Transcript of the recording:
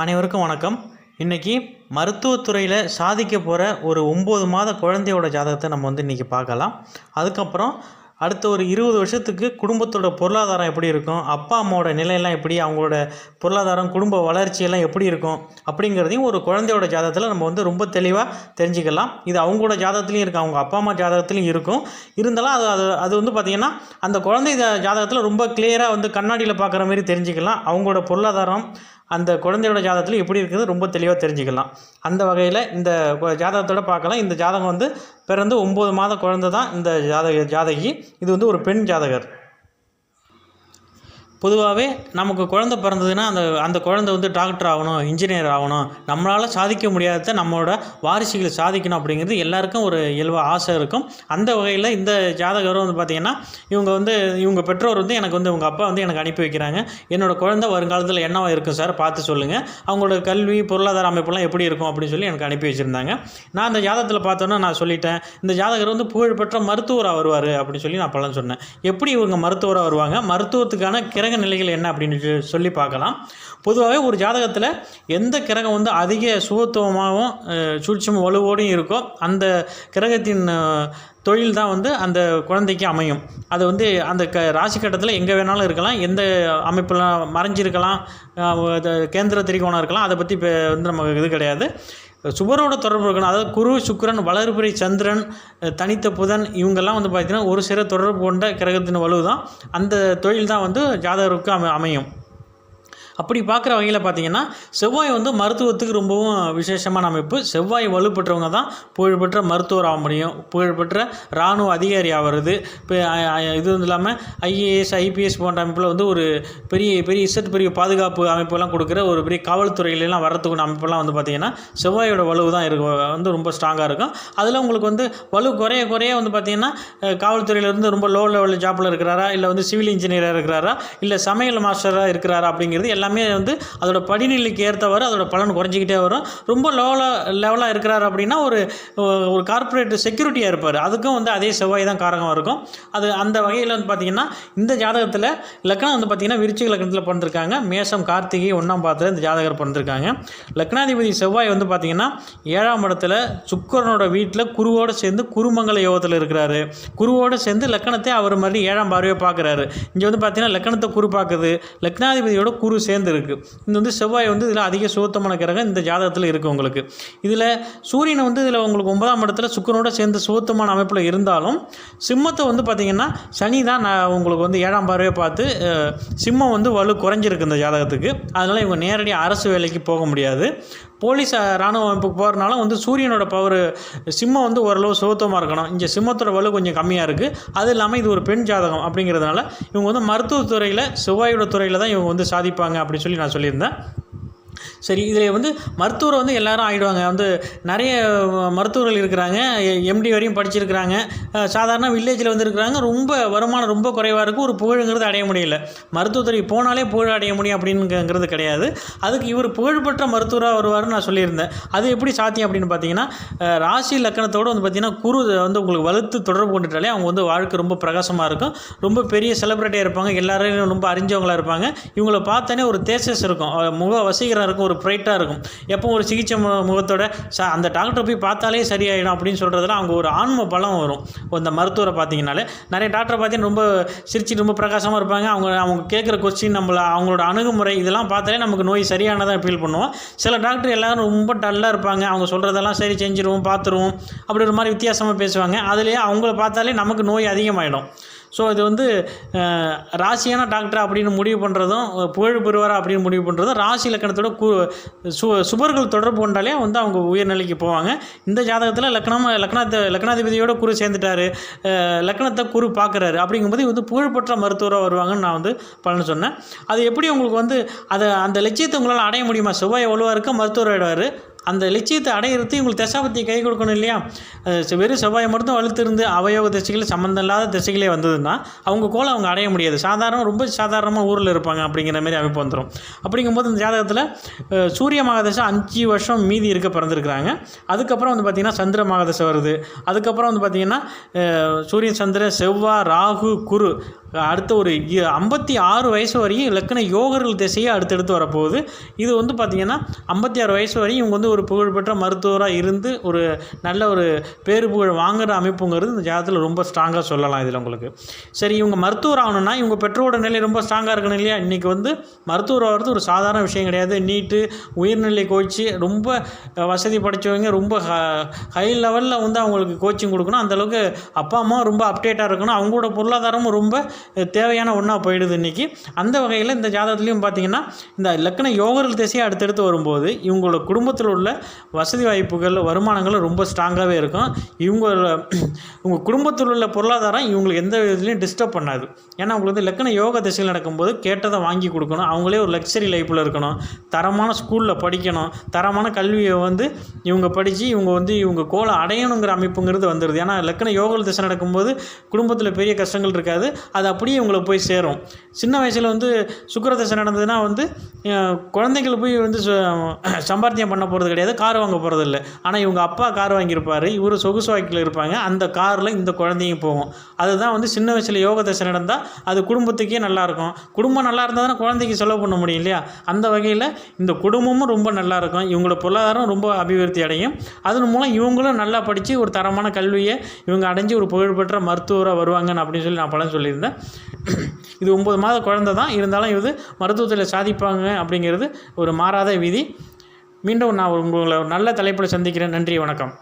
அனைவருக்கும் வணக்கம். இன்றைக்கி மருத்துவத்துறையில் சாதிக்க போகிற ஒரு ஒம்பது மாத குழந்தையோட ஜாதகத்தை நம்ம வந்து இன்றைக்கி பார்க்கலாம். அதுக்கப்புறம் அடுத்த ஒரு இருபது வருஷத்துக்கு குடும்பத்தோட பொருளாதாரம் எப்படி இருக்கும்? அப்பா அம்மாவோட நிலையெல்லாம் எப்படி? அவங்களோட பொருளாதாரம் குடும்ப வளர்ச்சியெல்லாம் எப்படி இருக்கும்? அப்படிங்கிறதையும் ஒரு குழந்தையோட ஜாதகத்தில் நம்ம வந்து ரொம்ப தெளிவாக தெரிஞ்சுக்கலாம். இது அவங்களோட ஜாதகத்துலையும் இருக்கும் அவங்க அப்பா அம்மா ஜாதகத்துலையும் இருக்கும். இருந்தாலும் அது அது அது வந்து பார்த்திங்கன்னா அந்த குழந்தை ஜாதகத்தில் ரொம்ப கிளியராக வந்து கண்ணாடியில் பார்க்குற மாதிரி தெரிஞ்சுக்கலாம். அவங்களோட பொருளாதாரம் அந்த குழந்தையோட ஜாதகத்தில் எப்படி இருக்குது ரொம்ப தெளிவாக தெரிஞ்சுக்கலாம். அந்த வகையில் இந்த ஜாதகத்தோட பார்க்கலாம். இந்த ஜாதகம் வந்து பிறந்து ஒம்பது மாத குழந்தை தான் இந்த ஜாதக ஜாதகி. இது வந்து ஒரு பெண் ஜாதகர். பொதுவாகவே நமக்கு குழந்த பிறந்ததுன்னா அந்த அந்த குழந்தை வந்து டாக்டர் ஆகணும் இன்ஜினியர் ஆகணும். நம்மளால் சாதிக்க முடியாததை நம்மளோட வாரிசுகளை சாதிக்கணும் அப்படிங்கிறது எல்லாருக்கும் ஒரு இயல்பு ஆசை இருக்கும். அந்த வகையில் இந்த ஜாதகரும் வந்து பார்த்திங்கன்னா இவங்க வந்து இவங்க பெற்றோர் வந்து எனக்கு வந்து உங்கள் அப்பா வந்து எனக்கு அனுப்பி வைக்கிறாங்க. என்னோட குழந்தை வருங்காலத்தில் என்னவாக இருக்கும் சார்? பார்த்து சொல்லுங்கள் அவங்களோட கல்வி பொருளாதார அமைப்பெல்லாம் எப்படி இருக்கும் அப்படின்னு சொல்லி எனக்கு அனுப்பி வச்சுருந்தாங்க. நான் அந்த ஜாதகத்தில் பார்த்தோன்னா நான் சொல்லிட்டேன் இந்த ஜாதகர் வந்து புகழ்பெற்ற மருத்துவராக வருவார் அப்படின்னு சொல்லி நான் பலன் சொன்னேன். எப்படி இவங்க மருத்துவராக வருவாங்க? மருத்துவத்துக்கான கிர கிரக நிலைகள் என்ன அப்படின்னு சொல்லி- சொல்லி பார்க்கலாம். பொதுவாகவே ஒரு ஜாதகத்தில் எந்த கிரகம் வந்து அதிக சுகத்துவமாகவும் அஹ், வலுவோடும் வலுவோடையும் இருக்கோ அந்த கிரகத்தின் தொழில் தான் வந்து அந்த குழந்தைக்கு அமையும். அது வந்து அந்த க ராசி கட்டத்தில் எங்கே வேணாலும் இருக்கலாம். எந்த அமைப்பெல்லாம் மறைஞ்சிருக்கலாம் அது கேந்திர திரிகோணம் இருக்கலாம். அதை பற்றி இப்போ வந்து நமக்கு இது கிடையாது. சுபரோட தொடர்பு இருக்கணும். அதாவது குரு சுக்கிரன் வளர்பிறை சந்திரன் தனித்த புதன் இவங்கெல்லாம் வந்து பார்த்திங்கன்னா ஒரு சிற தொடர்பு கொண்ட கிரகத்தின் வலு தான் அந்த தொழில் தான் வந்து ஜாதகருக்கு அமை அமையும். அப்படி பார்க்குற வகையில் பார்த்தீங்கன்னா செவ்வாய் வந்து மருத்துவத்துக்கு ரொம்பவும் விசேஷமான அமைப்பு. செவ்வாய் வலுப்பெற்றவங்க தான் புகழ்பெற்ற மருத்துவர் ஆக முடியும். புகழ்பெற்ற இராணுவ அதிகாரி ஆகிறது இப்போ இது இல்லாமல் ஐஏஎஸ் ஐபிஎஸ் போன்ற அமைப்பில் வந்து ஒரு பெரிய பெரிய இசட் பெரிய பாதுகாப்பு அமைப்பெல்லாம் கொடுக்குற ஒரு பெரிய காவல்துறையிலலாம் வரத்துக்குள்ள அமைப்பெல்லாம் வந்து பார்த்திங்கன்னா செவ்வாயோட வலுவு தான் இருக்கும் வந்து ரொம்ப ஸ்ட்ராங்காக இருக்கும். அதில் உங்களுக்கு வந்து வலு குறைய குறைய வந்து பார்த்திங்கன்னா காவல்துறையிலேருந்து ரொம்ப லோ லெவல் ஜாப்பில் இருக்கிறாரா? இல்லை வந்து சிவில் இன்ஜினியராக இருக்கிறாரா? இல்லை சமையல் மாஸ்டராக இருக்கிறாரா அப்படிங்கிறது எல்லாம் வந்து அதோட படிநிலைக்கு ஏற்றவாறு அதோட பலன் குறைஞ்சிக்கிட்டே வரும். ரொம்ப லோ லெவலாக இருக்கிறார் அப்படின்னா ஒரு ஒரு கார்ப்பரேட் செக்யூரிட்டியாக இருப்பார். அதுக்கும் வந்து அதே செவ்வாய் தான் காரகம் இருக்கும். அது அந்த வகையில் வந்து பார்த்திங்கன்னா இந்த ஜாதகத்தில் லக்னம் வந்து பார்த்திங்கன்னா விருச்சிக லக்னத்தில் பிறந்திருக்காங்க. மேஷம் கார்த்திகை ஒன்றாம் பாதத்தில் இந்த ஜாதகர் பிறந்திருக்காங்க. லக்னாதிபதி செவ்வாய் வந்து பார்த்திங்கன்னா ஏழாம் இடத்துல சுக்கரனோட வீட்டில் குருவோடு சேர்ந்து குருமங்கல யோகத்தில் இருக்கிறாரு. குருவோடு சேர்ந்து லக்கணத்தை அவர் மாதிரி ஏழாம் பார்வையை பார்க்குறாரு இங்கே வந்து பார்த்தீங்கன்னா லக்கணத்தை குரு பார்க்குது லக்னாதிபதியோட குரு சேர்ந்து இருக்குது இது வந்து செவ்வாய் வந்து இதில் அதிக சுத்தமான கிரகம் இந்த ஜாதகத்தில் இருக்குது உங்களுக்கு. இதில் சூரியனை வந்து இதில் உங்களுக்கு ஒன்பதாம் இடத்துல சுக்கரனோட சேர்ந்து சுத்தமான அமைப்பில் இருந்தாலும் சிம்மத்தை வந்து பார்த்திங்கன்னா சனி தான் நான் உங்களுக்கு வந்து ஏழாம் பார்வையை பார்த்து சிம்மம் வந்து வலு குறைஞ்சிருக்கு இந்த ஜாதகத்துக்கு. அதனால் இவங்க நேரடியாக அரசு வேலைக்கு போக முடியாது. போலீஸ் ராணுவ அமைப்புக்கு போகிறனால வந்து சூரியனோட பவர் சிம்மம் வந்து ஓரளவு சுகத்தமாக இருக்கணும். இங்கே சிம்மத்தோட வலு கொஞ்சம் கம்மியாக இருக்குது அது இல்லாமல் இது ஒரு பெண் ஜாதகம் அப்படிங்கிறதுனால இவங்க வந்து மருத்துவத்துறையில் செவ்வாயோட துறையில் தான் இவங்க வந்து சாதிப்பாங்க அப்படின்னு சொல்லி நான் சொல்லியிருந்தேன். சரி இதில் வந்து மருத்துவர் வந்து எல்லாரும் ஆகிடுவாங்க வந்து நிறைய மருத்துவர்கள் இருக்கிறாங்க. எம்டி வரையும் படிச்சிருக்கிறாங்க. சாதாரண வில்லேஜில் வந்து இருக்கிறாங்க. ரொம்ப வருமானம் ரொம்ப குறைவாக இருக்கும் ஒரு புகழுங்கிறது அடைய முடியல. மருத்துவத்துறை போனாலே புகழ் அடைய முடியும் அப்படிங்கிறது கிடையாது. அதுக்கு இவர் புகழ்பெற்ற மருத்துவராக வருவார்னு நான் சொல்லியிருந்தேன். அது எப்படி சாத்தியம் அப்படின்னு பார்த்தீங்கன்னா ராசி லக்கணத்தோடு வந்து பார்த்தீங்கன்னா குரு வந்து உங்களுக்கு வலுத்து தொடர்பு கொண்டுட்டாலே அவங்க வந்து வாழ்க்கை ரொம்ப பிரகாசமாக இருக்கும். ரொம்ப பெரிய செலிப்ரிட்டியாக இருப்பாங்க. எல்லாரையும் ரொம்ப அறிஞ்சவங்களாக இருப்பாங்க. இவங்களை பார்த்தானே ஒரு தேசஸ் இருக்கும். முக வசீகரம் இருக்கும். ஒரு ப்ரைட்டாக இருக்கும். எப்போ ஒரு சிகிச்சை மு- முகத்தோட ச அந்த டாக்டரை போய் பார்த்தாலே சரியாயிடும் அப்படின்னு சொல்கிறதுல அவங்க ஒரு ஆன்ம பலம் வரும். இந்த மருத்துவரை பார்த்தீங்கனாலே நிறைய டாக்டரை பார்த்தீங்கன்னா ரொம்ப சிரிச்சு ரொம்ப பிரகாசமாக இருப்பாங்க. அவங்க அவங்க கேட்குற கொஸ்டின் நம்மள அவங்களோட அணுகுமுறை இதெல்லாம் பார்த்தாலே நமக்கு நோய் சரியானதாக ஃபீல் பண்ணுவோம். சில டாக்டர் எல்லோரும் ரொம்ப டல்லாக இருப்பாங்க. அவங்க சொல்கிறதெல்லாம் சரி செஞ்சிருவோம் பார்த்துருவோம் அப்படி ஒரு மாதிரி வித்தியாசமாக பேசுவாங்க. அதுலேயே அவங்கள பார்த்தாலே நமக்கு நோய் அதிகமாகிடும் ஸோ இது வந்து ராசியான டாக்டர் அப்படின்னு முடிவு பண்ணுறதும் புகழ் பெறுவாரா அப்படின்னு முடிவு பண்ணுறதும் ராசி இலக்கணத்தோட கு சு சுபர்கள் தொடர்பு கொண்டாலே வந்து அவங்க உயர்நிலைக்கு போவாங்க. இந்த ஜாதகத்தில் லக்னம் லக்னாத்த லக்னாதிபதியோட குரு சேர்ந்துட்டாரு. லக்னத்தை குரு பார்க்குறாரு. அப்படிங்கும்போது இது வந்து புகழ்பெற்ற மருத்துவராக வருவாங்கன்னு நான் வந்து பலன் சொன்னேன். அது எப்படி உங்களுக்கு வந்து அதை அந்த லட்சியத்தை உங்களால் அடைய முடியுமா? செவ்வாய் எவ்வளோவா இருக்க மருத்துவர் ஆயிடுவார். அந்த லட்சியத்தை அடையிறது உங்களுக்கு தசாபத்தி கை கொடுக்கணும் இல்லையா? செ- வெறும் செவ்வாயை மட்டும் வலுத்திருந்து அவயோக திசைகள் சம்மந்தம் இல்லாத திசைகளே வந்ததுன்னா அவங்க கோலை அவங்க அடைய முடியாது. சாதாரண ரொம்ப சாதாரணமாக ஊரில் இருப்பாங்க அப்படிங்கிற மாதிரி அமைப்பு வந்துடும் அப்படிங்கும்போது இந்த ஜாதகத்தில் சூரிய மகாதசை அஞ்சு வருஷம் மீதி இருக்க பிறந்திருக்கிறாங்க. அதுக்கப்புறம் வந்து பார்த்திங்கன்னா சந்திர மகாதசை வருது. அதுக்கப்புறம் வந்து பார்த்திங்கன்னா சூரியன் சந்திர செவ்வாய் ராகு குரு அடுத்த ஒரு ஐம்பத்தி ஆறு வயசு வரையும் இலக்கண யோகர்கள் திசையே அடுத்தடுத்து வரப்போகுது. இது வந்து பார்த்திங்கன்னா ஐம்பத்தி ஆறு வயசு வரையும் இவங்க வந்து ஒரு புகழ்பெற்ற மருத்துவராக இருந்து ஒரு நல்ல ஒரு பேரு புகழ் வாங்குகிற அமைப்புங்கிறது இந்த ஜாதத்தில் ரொம்ப ஸ்ட்ராங்காக சொல்லலாம் இதில் உங்களுக்கு. சரி இவங்க மருத்துவர் ஆகணும்னா இவங்க பெற்றோரோட நிலை ரொம்ப ஸ்ட்ராங்காக இருக்கணும் இல்லையா? இன்றைக்கி வந்து மருத்துவர் ஆகிறது ஒரு சாதாரண விஷயம் கிடையாது. நீட்டு உயர்நிலை கோச்சு ரொம்ப வசதி படைச்சவங்க ரொம்ப ஹை லெவலில் வந்து அவங்களுக்கு கோச்சிங் கொடுக்கணும். அந்தளவுக்கு அப்பா அம்மா ரொம்ப அப்டேட்டாக இருக்கணும். அவங்களோட பொருளாதாரமும் ரொம்ப தேவையான ஒன்றா போயிடுது இன்றைக்கி அந்த வகையில் இந்த ஜாதகத்துலேயும் பார்த்திங்கன்னா இந்த லக்கண யோகர்கள் திசையை அடுத்தடுத்து வரும்போது இவங்களோட குடும்பத்தில் உள்ள வசதி வாய்ப்புகள் வருமானங்கள் ரொம்ப ஸ்ட்ராங்காகவே இருக்கும். இவங்க உங்கள் குடும்பத்தில் உள்ள பொருளாதாரம் இவங்களுக்கு எந்த விதத்துலையும் டிஸ்டர்ப் பண்ணாது. ஏன்னா அவங்களுக்கு வந்து லக்கண யோக திசையில் நடக்கும்போது கேட்டதை வாங்கி கொடுக்கணும். அவங்களே ஒரு லக்ஸரி லைஃப்பில் இருக்கணும். தரமான ஸ்கூலில் படிக்கணும். தரமான கல்வியை வந்து இவங்க படித்து இவங்க வந்து இவங்க கோலை அடையணுங்கிற அமைப்புங்கிறது வந்துடுது ஏன்னா லக்கண யோக திசை நடக்கும்போது குடும்பத்தில் பெரிய கஷ்டங்கள் இருக்காது. அது அப்படியே இவங்களை போய் சேரும். சின்ன வயசில் வந்து சுக்கரதசை நடந்ததுன்னா வந்து குழந்தைகள் போய் வந்து சம்பாத்தியம் பண்ண போகிறது கிடையாது கார் வாங்க போகிறது இல்லை. ஆனால் இவங்க அப்பா கார் வாங்கியிருப்பார் இவர் சொகுசு வாக்கில் இருப்பாங்க அந்த காரில் இந்த குழந்தைங்க போகும். அதுதான் வந்து சின்ன வயசில் யோக தசை நடந்தால் அது குடும்பத்துக்கே நல்லாயிருக்கும் குடும்பம் நல்லா இருந்தால் தானே குழந்தைக்கு செலவு பண்ண முடியும் இல்லையா? அந்த வகையில் இந்த குடும்பமும் ரொம்ப நல்லாயிருக்கும் இவங்களோட பொருளாதாரம் ரொம்ப அபிவிருத்தி அடையும். அதன் மூலம் இவங்களும் நல்லா படித்து ஒரு தரமான கல்வியை இவங்க அடைஞ்சு ஒரு புகழ்பெற்ற மருத்துவராக வருவாங்கன்னு அப்படின்னு சொல்லி நான் பலன் சொல்லியிருந்தேன். இது ஒம்பது மாத குழந்தை தான். இருந்தாலும் இது மருத்துவத்தில் சாதிப்பாங்க அப்படிங்கிறது ஒரு மாறாத விதி. மீண்டும் நான் உங்களை நல்ல தலைப்பில் சந்திக்கிறேன். நன்றி வணக்கம்.